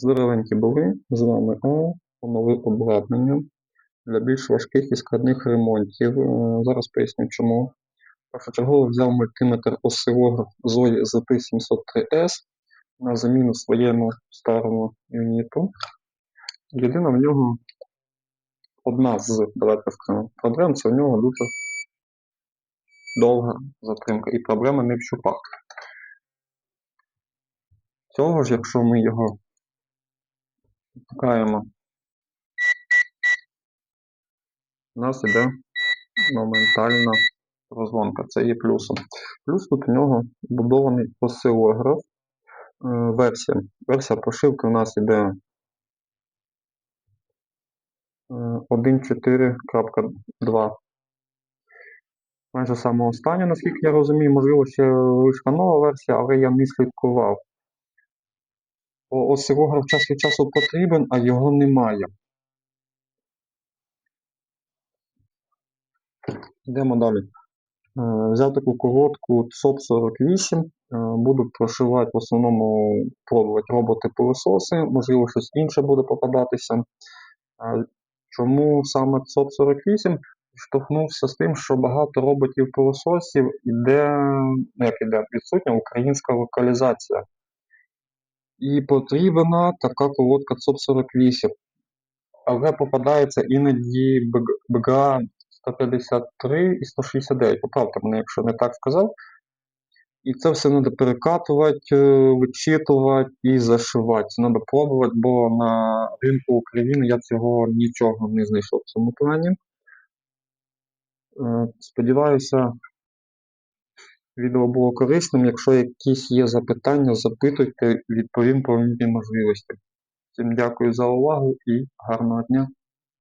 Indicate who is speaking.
Speaker 1: Здоровенькі були, з вами О, оновив обладнання для більш важких і складних ремонтів. Е, Зараз поясню чому. Першочергово взяв мультиметр осцилограф Zoe ZT703S на заміну своєму старому юніту. Єдина в нього одна з давайте скажемо, проблем це в нього дуже довга затримка, і проблема не в щупах. Цього ж, якщо ми його Шукаємо. У нас іде моментальна розгонка. Це є плюсом. Плюс тут у нього вбудований осцилограф. Е, Версія. Версія прошивки у нас іде е, 1.4.2. Майже саме остання, наскільки я розумію, можливо, ще вийшла нова версія, але я не слідкував. Осцилограф час від часу потрібен, а його немає. Йдемо далі. Е, Взяв таку коротку ЦОП 48. е, Буду прошивати в основному пробувати роботи-пилососи, можливо, щось інше буде попадатися. Е, Чому саме ЦОП 48? Штовхнувся з тим, що багато роботів-пилососів іде, ну як іде, відсутня українська локалізація. І потрібна така колодка ЦОП 48. Але попадається іноді БГ- БГА 153 і 169. Поправте мене, якщо не так сказав. І це все треба перекатувати, е, вичитувати і зашивати. Це треба пробувати, бо на ринку України я цього нічого не знайшов в цьому плані. Е, Сподіваюся, відео було корисним. Якщо якісь є запитання, запитуйте, відповім по мірі можливості. Всім дякую за увагу і гарного дня!